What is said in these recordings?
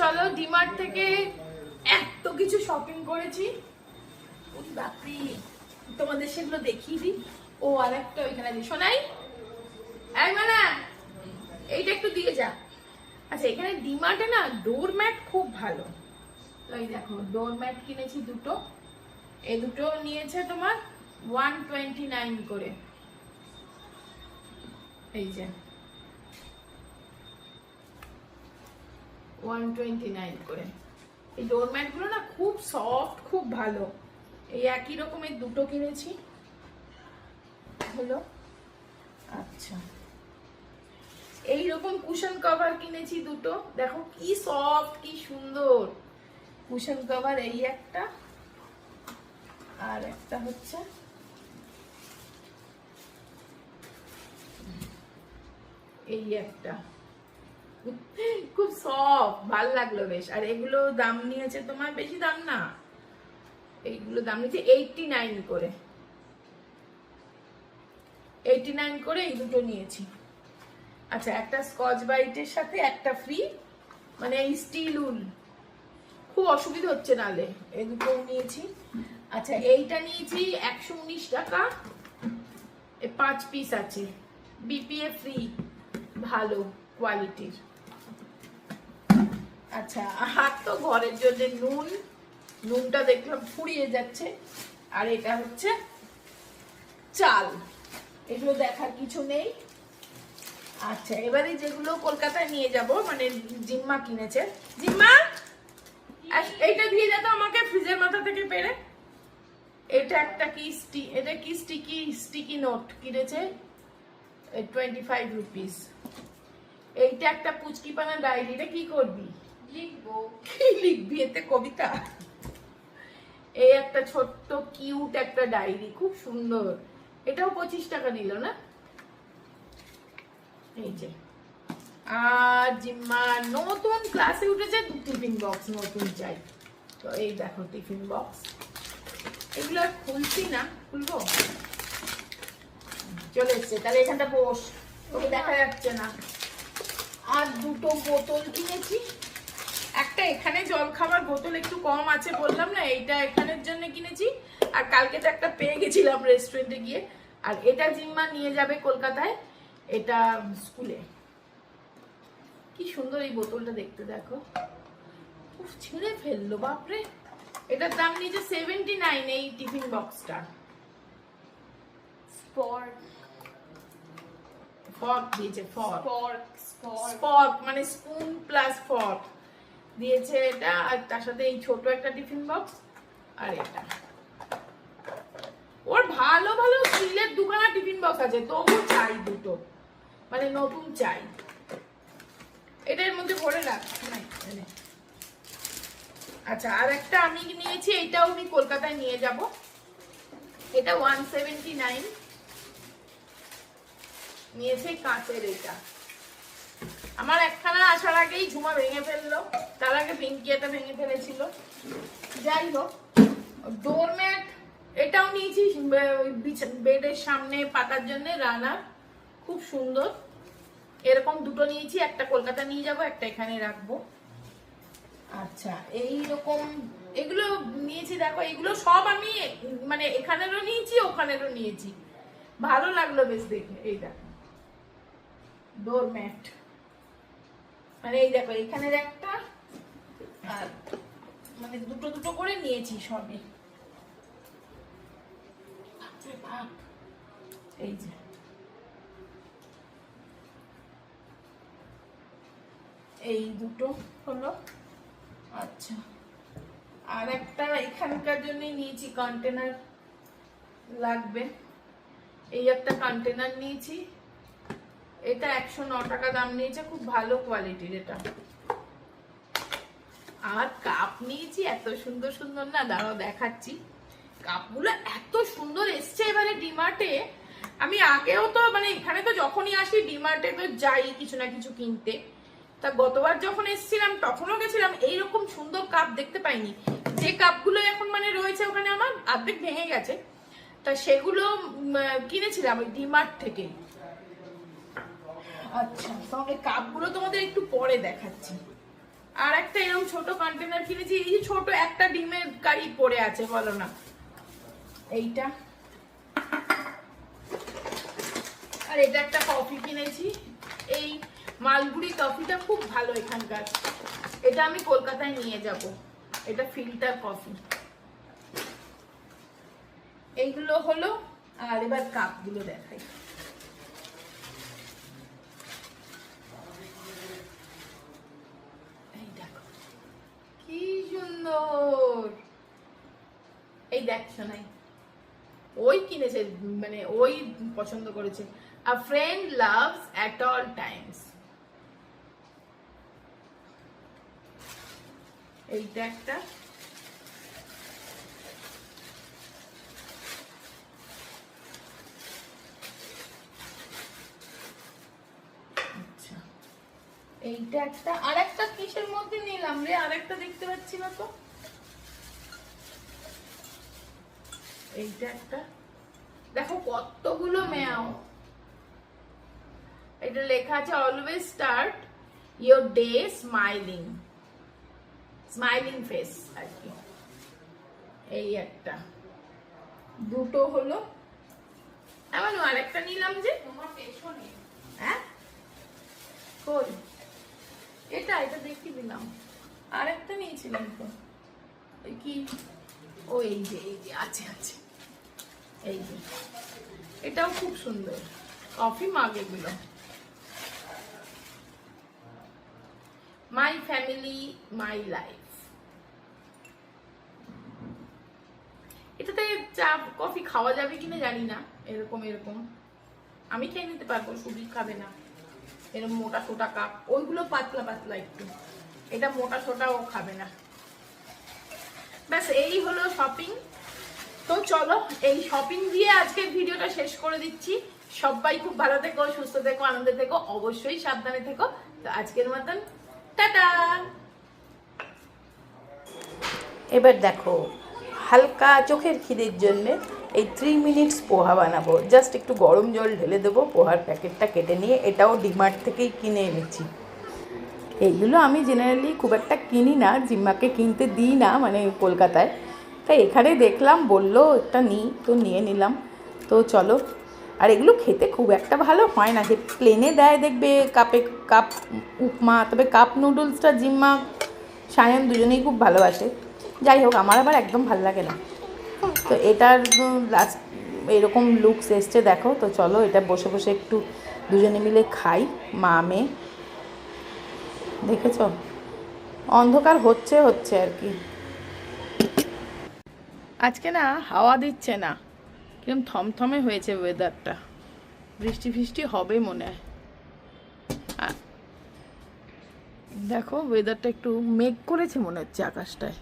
চলো ডিমার্ট থেকে এত কিছু শপিং করেছি। বাপরে, তোমাদের সেগুলো দেখিয়ে দিই। ও আর একটা ওইখানে আছে। শোনাই এই এইটা একটু দিয়ে যা। আচ্ছা এখানে ডিমার্টে না ডোর ম্যাট খুব ভালো। এই দেখো ডোর ম্যাট কিনেছি দুটো। এই দুটো নিয়েছে তোমার ওয়ান টোয়েন্টি নাইন করে। এই যে। ওয়ান টোয়েন্টি নাইন করে। এই ডোরম্যাটগুলো না খুব সফট খুব ভালো। এই একই রকমের দুটো কিনেছি। হলো। আচ্ছা। এই রকম কুশন কভার কিনেছি দুটো। দেখো কি সফট কি সুন্দর। কুশন কভার এই একটা। আর একটা হচ্ছে। এই একটা। খুব সফট ভালো লাগল বেশ। আর এগুলো দাম নিয়েছে তোমার বেশি দাম না। এইগুলো দাম নিয়েছে এইটটি নাইন করে। এইটটি নাইন করে এই দুটো নিয়েছি। আচ্ছা একটা স্কচ বাইটের সাথে, একটা ফ্রি মানে এই স্টিল উল। খুব অসুবিধা হচ্ছে নালে, এই দুটো নিয়েছি। আচ্ছা এইটা নিয়েছি একশো উনিশ টাকা। পাঁচ পিস আছে। বিপিএ ফ্রি ভালো কোয়ালিটির আচ্ছা আর তো ঘরের জন্য নুন, নুনটা দেখলাম ফুরিয়ে যাচ্ছে। আর এটা হচ্ছে চাল। এগুলো দেখার কিছু নেই। আচ্ছা এবারে যেগুলো কলকাতায় নিয়ে যাব মানে জিম্মা কিনেছে। জিম্মা এইটা দিয়ে যেত আমাকে ফ্রিজের মাথা থেকে পেরে। এটা একটা কি স্টি, এটা কি স্টিকি স্টিকি নোট কিনেছে টোয়েন্টি ফাইভ রুপিস এইটা একটা পুচকি পানা ডায়েরি, এটা কি করবি? লিখব। কি লিখবি? এতে কবিতা? এই একটা ছোট্ট, কিউট একটা ডায়েরি, খুব সুন্দর। এটাও পঁচিশ টাকা নিল, না? এই যে। আর জিম্মা নতুন ক্লাসে উঠেছে, টিফিন বক্স নতুন চাই। তো এই দেখো, টিফিন বক্স। এগুলো আর খুলছি না, খুলবো? চলে এসছে, তাহলে এখানটা বস। তোকে দেখা যাচ্ছে না। আর দুটো বোতল কিনেছি একটা এখানে জল খাবার বোতল একটু কম আছে বললাম না এইটা এখানের জন্য কিনেছি। আর কালকে তো একটা পেয়ে গেছিলাম রেস্টুরেন্টে গিয়ে। আর এটা জিম্মা নিয়ে যাবে কলকাতায় এটা স্কুলে। কি সুন্দর এই বোতলটা দেখতে দেখো। উফ ছিঁড়ে ফেলল বাপরে। এটার দাম নিয়েছে সেভেন্টি নাইন এই টিফিন বক্সটা। স্পর্ক। ফর্ক দিয়েছে ফর্ক। স্পর্ক ফর্ক মানে স্পুন প্লাস ফর্ক। দিয়েছে এটা, আর তার সাথে এই ছোট একটা টিফিন বক্স আর এটা। ওর ভালো ভালো স্টিলের দুখানা টিফিন বক্স আছে তবু চাই দুটো। মানে নতুন চাই। এটার মধ্যে ভরে রাখ। আচ্ছা আর একটা আমি নিয়েছি, এটাও আমি কলকাতায় নিয়ে যাব। এটা ওয়ান সেভেন্টি নাইন নিয়েছে কাঁচের এটা। আমার একখানা আসার আগেই ঝুমা ভেঙে ফেলল। তার আগে পিঙ্কি এটা ভেঙে ফেলেছিল। যাই হোক ডোরম্যাট এটাও নিয়েছি বেডের সামনে পাতার জন্য রানার। খুব সুন্দর। এরকম দুটো নিয়েছি, একটা কলকাতা নিয়ে যাব, একটা এখানে রাখব। আচ্ছা এই রকম এগুলো নিয়েছি, দেখো, এগুলো সব আমি মানে এখানেরও নিয়েছি, ওখানেরও নিয়েছি। ভালো লাগল বেশ দেখে, এই দেখো। ডোরম্যাট মানে এই দেখো এখানের একটা, আর মানে দুটো দুটো করে নিয়েছি সবই। এই যে। এই দুটো হলো। আচ্ছা। আর একটা এখানকার জন্যই নিয়েছি কন্টেনার লাগবে। এই একটা কন্টেনার নিয়েছি। এটা একশো ন টাকা দাম নিয়েছে, খুব ভালো কোয়ালিটির এটা। আর কাপ নিয়েছি, এত সুন্দর সুন্দর না, দাঁড়াও দেখাচ্ছি। কাপগুলো এত সুন্দর এসছে এবারে ডিমার্টে আমি আগেও তো মানে এখানে তো যখনই আসি ডিমার্টে তো যাই কিছু না কিছু কিনতে। তা গতবার যখন এসছিলাম, তখনও গেছিলাম, এইরকম সুন্দর কাপ দেখতে পাইনি। যে কাপগুলো এখন মানে রয়েছে ওখানে আমার, অর্ধেক ভেঙে গেছে। তা সেগুলো কিনেছিলাম ওই ডিমার্ট থেকে আচ্ছা তাহলে কাপগুলো তোমাদের একটু পরে দেখাচ্ছি। আর একটা এরকম ছোট কন্টেনার কিনেছি, এই যে ছোট একটা ডিমের কারি পড়ে আছে, বলো না। এইটা। আর এটা একটা কফি কিনেছি। এই মালগুড়ি কফিটা খুব ভালো এখানকার। এটা আমি কলকাতায় নিয়ে যাব। এটা ফিল্টার কফি এইগুলো হলো, আর এবার কাপগুলো দেখাই এই দেখো কি সুন্দর দেখ শোনাই ওই কিনেছে মানে ওই পছন্দ করেছে। A friend loves at all times এইটা একটা। আচ্ছা। এইটা একটা। আর একটা কিসের মধ্যে নিলাম রে? আর একটা দেখতে পাচ্ছি না তো। এইটা একটা। দেখো কতগুলো ম্যাও। এটা লেখা আছে always start your day smiling smiling face আর কি। এই একটা। দুটো হলো। এমন আরেকটা নিলাম যে। তোমার পেছনে। হ্যাঁ? কই? এটা এটা দেখি দিলাম। আরেকটা নিয়েছিলাম তো। ওই কি? ও এই যে এই যে আছে আছে। এই এটাও খুব সুন্দর। কফি মাগ এগুলো মাই ফ্যামিলি মাই লাইফ এটাতে চা, কফি খাওয়া যাবে কিনা জানি না। এরকম এরকম। আমি খেয়ে নিতে পারব সুবি খাবে না। এরকম মোটা সোটা কাপ। ওইগুলো পাতলা পাতলা একটু। এটা মোটা সোটা ও খাবে না। ব্যাস, এই হলো শপিং তো চলো, এই শপিং দিয়ে আজকের ভিডিওটা শেষ করে দিচ্ছি। সবাই খুব ভালো থেকো, সুস্থ থেকো, আনন্দে থেকো, অবশ্যই সাবধানে থেকো। তো আজকের মতন, টাটা! এবার দেখো, হালকা চোখের খিদের জন্য এই থ্রি মিনিটস পোহা বানাবো। জাস্ট একটু গরম জল ঢেলে দেবো, পোহার প্যাকেটটা কেটে নিয়ে এটাও ডিমার্ট থেকেই কিনে এনেছি। এইগুলো আমি জেনারেলি খুব একটা কিনি না, জিম্মাকে কিনতে দিই না মানে কলকাতায়। তাই এখানে দেখলাম, বলল, একটা নিই তো নিয়ে নিলাম। তো চলো। আর এগুলো খেতে খুব একটা ভালো হয় না। যে প্লেনে দেয় দেখবে, কাপে কাপ উপমা, তবে কাপ নুডলসটা জিম্মা, সায়ন দুজনেই খুব ভালোবাসে। যাই হোক, আমার আবার একদম ভালো লাগে না। তো এটার লাস্ট এরকম লুকস এসছে, দেখো। তো চলো, এটা বসে বসে একটু দুজনে মিলে খাই, মা, মেয়ে। দেখেছ? অন্ধকার হচ্ছে হচ্ছে আর কি। আজকে না হাওয়া দিচ্ছে না। কিরম থমথমে হয়েছে ওয়েদারটা বৃষ্টি ফৃষ্টি হবে মনে হয়। দেখো ওয়েদারটা একটু মেঘ করেছে মনে হচ্ছে আকাশটায়।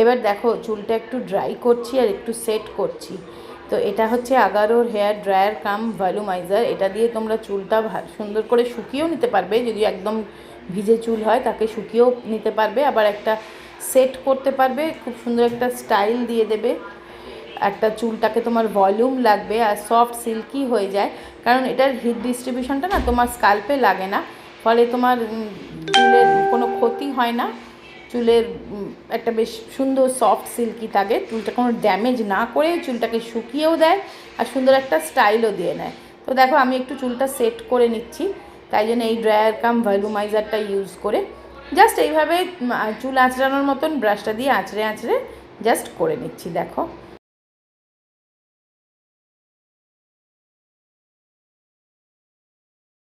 এবার দেখো চুলটা একটু ড্রাই করছি আর একটু সেট করছি। তো এটা হচ্ছে আগারোর হেয়ার ড্রায়ার কাম ভ্যালুমাইজার এটা দিয়ে তোমরা চুলটা সুন্দর করে শুকিয়েও নিতে পারবে। যদি একদম ভিজে চুল হয়, তাকে শুকিয়েও নিতে পারবে, আবার একটা সেট করতে পারবে, খুব সুন্দর একটা স্টাইল দিয়ে দেবে। একটা চুলটাকে তোমার ভলিউম লাগবে আর সফট সিল্কি হয়ে যায়, কারণ এটার হিট ডিস্ট্রিবিউশনটা না তোমার স্কাল্পে লাগে না, ফলে তোমার চুলের কোনো ক্ষতি হয় না। চুলের একটা বেশ সুন্দর সফট সিল্কি থাকে, চুলটা কোনো ড্যামেজ না করে চুলটাকে শুকিয়েও দেয় আর সুন্দর একটা স্টাইলও দিয়ে নেয়। তো দেখো, আমি একটু চুলটা সেট করে নিচ্ছি। তাই জন্য এই ড্রায়ার কাম ভ্যালুমাইজারটা ইউজ করে জাস্ট এইভাবে চুল আঁচড়ানোর মতন ব্রাশটা দিয়ে আঁচড়ে আঁচড়ে জাস্ট করে নিচ্ছি, দেখো।